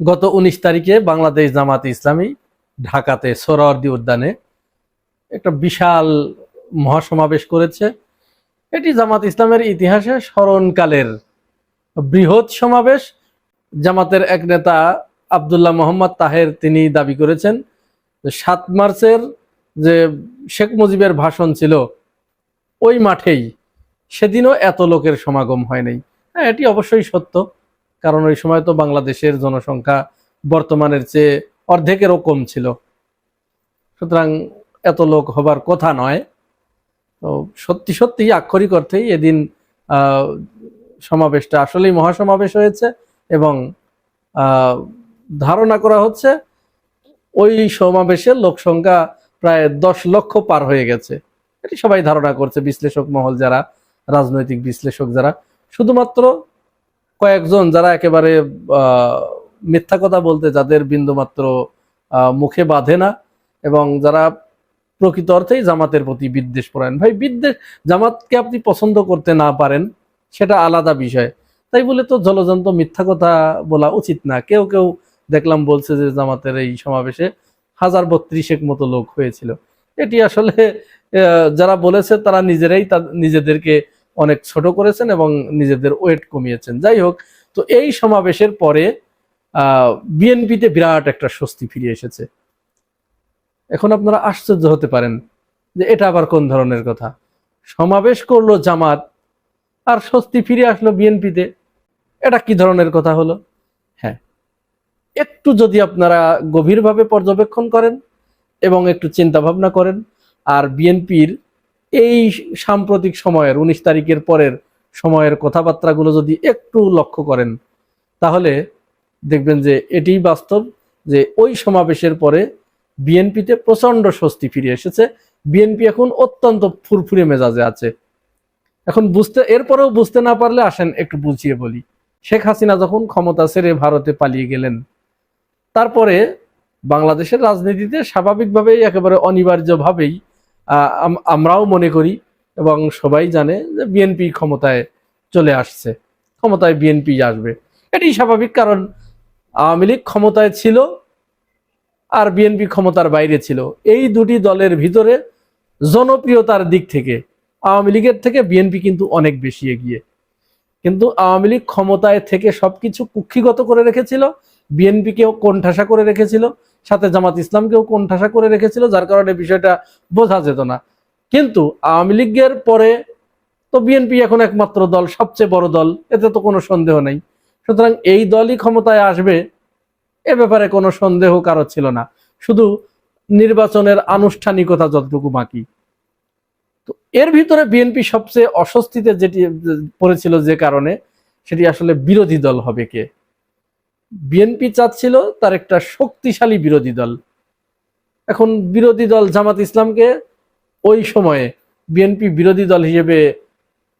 গত উনিশ তারিখে বাংলাদেশ জামাত ইসলামী ঢাকাতে সোহরাওয়ার্দী উদ্যানে একটা বিশাল মহাসমাবেশ করেছে। এটি জামাত ইসলামের ইতিহাসে স্মরণকালের বৃহৎ সমাবেশ। জামাতের এক নেতা আবদুল্লাহ মোহাম্মদ তাহের তিনি দাবি করেছেন সাত মার্চের যে শেখ মুজিবের ভাষণ ছিল, ওই মাঠেই সেদিনও এত লোকের সমাগম হয় নাই। হ্যাঁ এটি অবশ্যই সত্য। কারণ ওই সময় তো বাংলাদেশের জনসংখ্যা বর্তমানের চেয়ে অর্ধেকেরও কম ছিল। সুতরাং এত লোক হবার কথা নয়। তো সত্যি সত্যি আক্ষরিক অর্থেই এদিন সমাবেশটা আসলেই মহাসমাবেশ হয়েছে এবং ধারণা করা হচ্ছে ওই সমাবেশের লোক সংখ্যা প্রায় দশ লক্ষ পার হয়ে গেছে। এটি সবাই ধারণা করছে, বিশ্লেষক মহল যারা, রাজনৈতিক বিশ্লেষক যারা। শুধুমাত্র কয়েকজন যারা একেবারে মিথ্যা কথা বলতে যাদের বিন্দুমাত্র মুখে বাঁধে না এবং যারা প্রকৃত অর্থেই জামাতের প্রতি বিদ্বেষ পরায়ণ ভাই, বিদ্বেষ, জামাতকে আপনি পছন্দ করতে না পারেন, সেটা আলাদা বিষয়। তাই বলে তো জলজন্ত মিথ্যা কথা বলা উচিত না। কেউ কেউ দেখলাম বলছে যে জামাতের এই সমাবেশে হাজার বত্রিশেক মতো লোক হয়েছিল। এটি আসলে যারা বলেছে তারা নিজেরাই নিজেদেরকে অনেক ছোট করেছেন এবং নিজেদের ওয়েট কমিয়েছেন। যাই হোক, তো এই সমাবেশের পরে বিএনপিতে বিরাট একটা স্বস্তি ফিরে এসেছে। এখন আপনারা আশ্চর্য হতে পারেন যে এটা আবার কোন ধরনের কথা। সমাবেশ করল জামাত, আর স্বস্তি ফিরে আসলো বিএনপিতে। এটা কি ধরনের কথা হলো? হ্যাঁ একটু যদি আপনারা গভীরভাবে পর্যবেক্ষণ করেন এবং একটু চিন্তা ভাবনা করেন, আর বিএনপির এই সাম্প্রতিক সময়ের, উনিশ তারিখের পরের সময়ের কথাবার্তাগুলো যদি একটু লক্ষ্য করেন, তাহলে দেখবেন যে এটিই বাস্তব যে ওই সমাবেশের পরে বিএনপিতে প্রচণ্ড স্বস্তি ফিরে এসেছে। বিএনপি এখন অত্যন্ত ফুরফুরে মেজাজে আছে। এখন বুঝতে, এরপরেও বুঝতে না পারলে আসেন, একটু বুঝিয়ে বলি। শেখ হাসিনা যখন ক্ষমতা ছেড়ে ভারতে পালিয়ে গেলেন, তারপরে বাংলাদেশের রাজনীতিতে স্বাভাবিকভাবেই একেবারে অনিবার্যভাবেই আমরাও মনে করি এবং সবাই জানে যে বিএনপি ক্ষমতায় চলে আসছে, ক্ষমতায় বিএনপি আসবে। এটি স্বাভাবিক কারণ আওয়ামী লীগ ক্ষমতায় ছিল আর বিএনপি ক্ষমতার বাইরে ছিল। এই দুটি দলের ভিতরে জনপ্রিয়তার দিক থেকে আওয়ামী লীগের থেকে বিএনপি কিন্তু অনেক বেশি এগিয়ে। কিন্তু আওয়ামী লীগ ক্ষমতায় থেকে সবকিছু কুক্ষিগত করে রেখেছিল বিএনপিকেও কোণঠাসা করে রেখেছিল, সাথে জামাত ইসলামকেও কোণঠাসা করে রেখেছিল, যার কারণে বিষয়টা বোঝা যেত না। কিন্তু আওয়ামী লীগের পরে তো বিএনপি এখন একমাত্র দল, সবচেয়ে বড় দল, এতে তো কোনো সন্দেহ নেই। সুতরাং এই দলই ক্ষমতায় আসবে, এ ব্যাপারে কোনো সন্দেহ কারও ছিল না। শুধু নির্বাচনের আনুষ্ঠানিকতা যতটুকু বাকি। তো এর ভিতরে বিএনপি সবচেয়ে অস্বস্তিতে যেটি পড়েছিল যে কারণে, সেটি আসলে বিরোধী দল হবে কে? বিএনপি চাচ্ছিল তার একটা শক্তিশালী বিরোধী দল। এখন বিরোধী দল জামাত ইসলামকে ওই সময়ে বিএনপি বিরোধী দল হিসেবে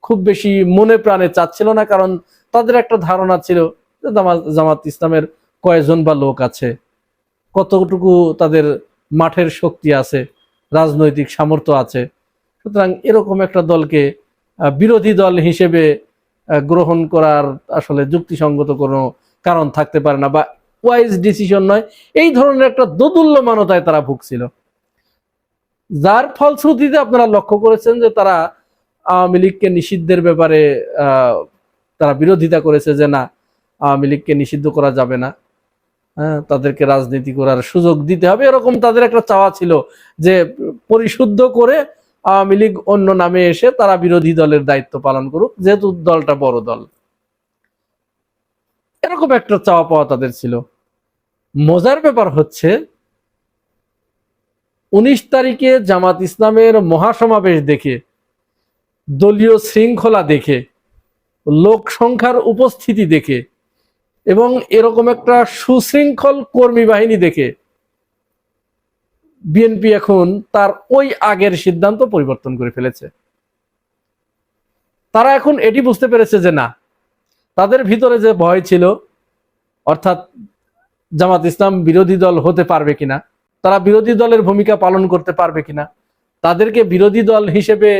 খুব বেশি মনে প্রাণে চাচ্ছিল না, কারণ তাদের একটা ধারণা ছিল যে জামাত- ইসলামের কয়জন বা লোক আছে, কতটুকু তাদের মাঠের শক্তি আছে, রাজনৈতিক সামর্থ্য আছে। সুতরাং এরকম একটা দলকে বিরোধী দল হিসেবে গ্রহণ করার আসলে যুক্তিসঙ্গত কোনো কারণ থাকতে পারে না বা ওয়াইজ ডিসিশন নয়। এই ধরনের একটা দোদুল্যমানতায় তারা ভুগছিল। যার ফলশ্রুতিতে আপনারা লক্ষ্য করেছেন যে তারা আওয়ামী লীগকে নিষিদ্ধের ব্যাপারে তারা বিরোধিতা করেছে যে না, আওয়ামী লীগকে নিষিদ্ধ করা যাবে না। হ্যাঁ তাদেরকে রাজনীতি করার সুযোগ দিতে হবে। এরকম তাদের একটা চাওয়া ছিল যে পরিশুদ্ধ করে আওয়ামী লীগ অন্য নামে এসে তারা বিরোধী দলের দায়িত্ব পালন করুক, যেহেতু দলটা বড় দল। এরকম একটা চাওয়া পাওয়া তাদের ছিল। মজার ব্যাপার হচ্ছে, উনিশ তারিখে জামাত ইসলামের মহাসমাবেশ দেখে, দলীয় শৃঙ্খলা দেখে, লোক সংখ্যার উপস্থিতি দেখে এবং এরকম একটা সুশৃঙ্খল কর্মী বাহিনী দেখে, বিএনপি এখন তার ওই আগের সিদ্ধান্ত পরিবর্তন করে ফেলেছে। তারা এখন এটি বুঝতে পেরেছে যে না তাদের ভিতরে যে ভয় ছিল, অর্থাৎ জামাত ইসলাম বিরোধী দল হতে পারবে কিনা, তারা বিরোধী দলের ভূমিকা পালন করতে পারবে কিনা, তাদেরকে বিরোধী দল হিসেবে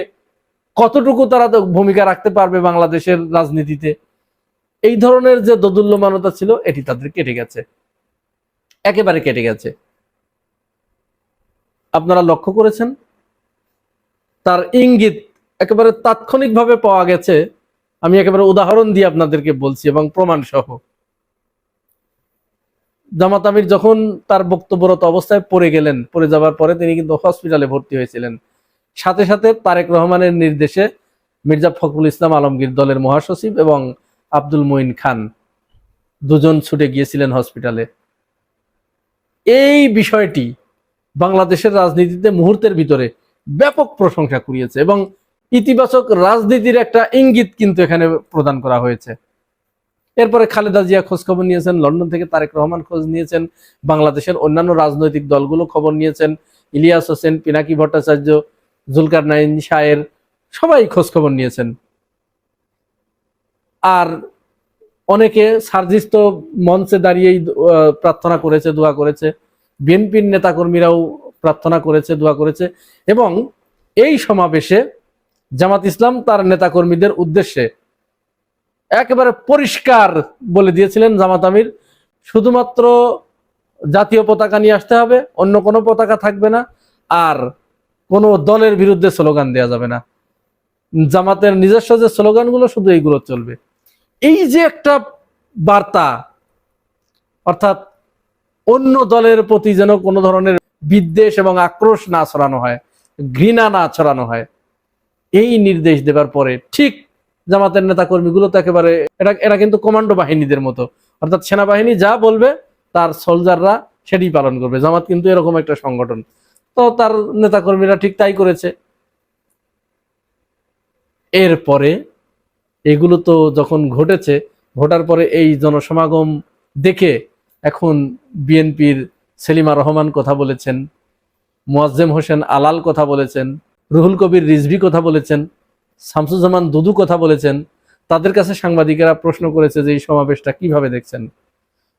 কতটুকু তারা ভূমিকা রাখতে পারবে বাংলাদেশের রাজনীতিতে, এই ধরনের যে দোদুল্যমানতা ছিল, এটি তাদের কেটে গেছে। একেবারে কেটে গেছে। আপনারা লক্ষ্য করেছেন? তার ইঙ্গিত একেবারে তাৎক্ষণিকভাবে পাওয়া গেছে আমি একেবারে উদাহরণ দিয়ে আপনাদেরকে বলছি এবং প্রমাণ সহ জামাত আমির যখন তার বক্তব্যরত অবস্থায় পড়ে গেলেন, পড়ে যাওয়ার পরে তিনি কিন্তু হসপিটালে ভর্তি হয়েছিলেন। সাথে সাথে তারেক রহমানের নির্দেশে মির্জা ফখরুল ইসলাম আলমগীর দলের মহাসচিব এবং আব্দুল মঈন খান দুজন ছুটে গিয়েছিলেন হসপিটালে। এই বিষয়টি বাংলাদেশের রাজনীতিতে মুহূর্তের ভিতরে ব্যাপক প্রশংসা কুড়িয়েছে এবং ইতিবাচক রাজনীতির একটা ইঙ্গিত কিন্তু এখানে প্রদান করা হয়েছে। এরপরে খালেদা জিয়া খোঁজ খবর নিয়েছেন, লন্ডন থেকে তারেক রহমান খোঁজ নিয়েছেন, বাংলাদেশের অন্যান্য রাজনৈতিক দলগুলো খবর নিয়েছেন, ইলিয়াস হোসেন, পিনাকি ভট্টাচার্য, জুলকার নাইন শায়ের সবাই খোঁজ খবর নিয়েছেন। আর অনেকে সার্জিস মঞ্চে দাঁড়িয়েই প্রার্থনা করেছে, দোয়া করেছে। বিএনপির নেতাকর্মীরাও প্রার্থনা করেছে, দোয়া করেছে এবং এই সমাবেশে জামাত ইসলাম তার নেতাকর্মীদের উদ্দেশ্যে একেবারে পরিষ্কার বলে দিয়েছিলেন জামাত আমির, শুধুমাত্র জাতীয় পতাকা নিয়ে আসতে হবে, অন্য কোনো পতাকা থাকবে না, আর কোনো দলের বিরুদ্ধে স্লোগান দেওয়া যাবে না। জামাতের নিজস্ব যে স্লোগানগুলো, শুধু এইগুলো চলবে। এই যে একটা বার্তা, অর্থাৎ অন্য দলের প্রতি যেন কোনো ধরনের বিদ্বেষ এবং আক্রোশ না ছড়ানো হয়, ঘৃণা না ছড়ানো হয় এই নির্দেশ দেবার পরে ঠিক জামাতের নেতা কর্মীগুলো তো একেবারে, এটা এরা কিন্তু কমান্ডো বাহিনীদের মতো। অর্থাৎ সেনাবাহিনী যা বলবে, তার সোলজাররা সেটি পালন করবে। জামাত কিন্তু এরকম একটা সংগঠন। তো তার নেতাকর্মীরা ঠিক তাই করেছে। এরপরে এগুলো তো যখন ঘটেছে, ঘটার পরে এই জনসমাগম দেখে এখন বিএনপির সেলিমা রহমান কথা বলেছেন, মোয়াজ্জেম হোসেন আলাল কথা বলেছেন রুহুল কবির রিজভি কথা বলেছেন, শামসুজ্জামান দুদু কথা বলেছেন, তাদের কাছে সাংবাদিকেরা প্রশ্ন করেছে যে এই সমাবেশটা কীভাবে দেখছেন।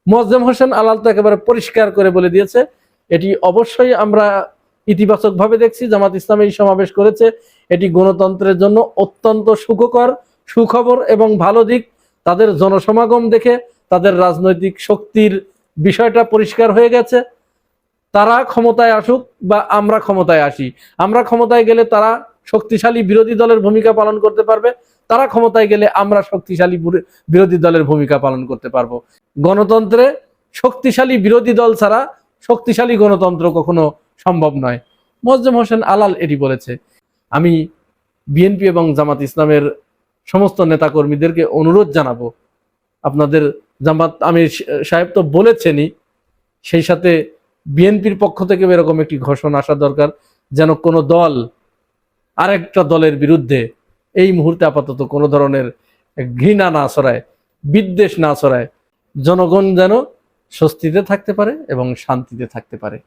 মোয়াজ্জেম হোসেন আলাল তো একেবারে পরিষ্কার করে বলে দিয়েছে, এটি অবশ্যই আমরা ইতিবাচকভাবে দেখছি, জামাত ইসলাম এই সমাবেশ করেছে, এটি গণতন্ত্রের জন্য অত্যন্ত সুখকর, সুখবর এবং ভালো দিক। তাদের জনসমাগম দেখে তাদের রাজনৈতিক শক্তির বিষয়টা পরিষ্কার হয়ে গেছে। তারা ক্ষমতায় আসুক বা আমরা ক্ষমতায় আসি। আমরা ক্ষমতায় গেলে তারা শক্তিশালী বিরোধী দলের ভূমিকা পালন করতে পারবে। তারা ক্ষমতায় গেলে আমরা শক্তিশালী বিরোধী দলের ভূমিকা পালন করতে পারব। গণতন্ত্রে শক্তিশালী বিরোধী দল ছাড়া শক্তিশালী গণতন্ত্র কখনো সম্ভব নয়। মোয়াজ্জেম হোসেন আলাল এটি বলেছে। আমি বিএনপি এবং জামাত ইসলামের সমস্ত নেতাকর্মীদেরকে অনুরোধ জানাব। আপনাদের জামাত আমির সাহেব তো বলেছেনই, সেই সাথে বিএনপির পক্ষ থেকে এরকম একটি ঘোষণা আসা দরকার যেন কোনো দল, আরেকটা দলের বিরুদ্ধে এই মুহূর্তে আপাতত কোনো ধরনের ঘৃণা না ছড়ায়, বিদ্বেষ না ছড়ায়, জনগণ যেন স্বস্তিতে থাকতে পারে এবং শান্তিতে থাকতে পারে।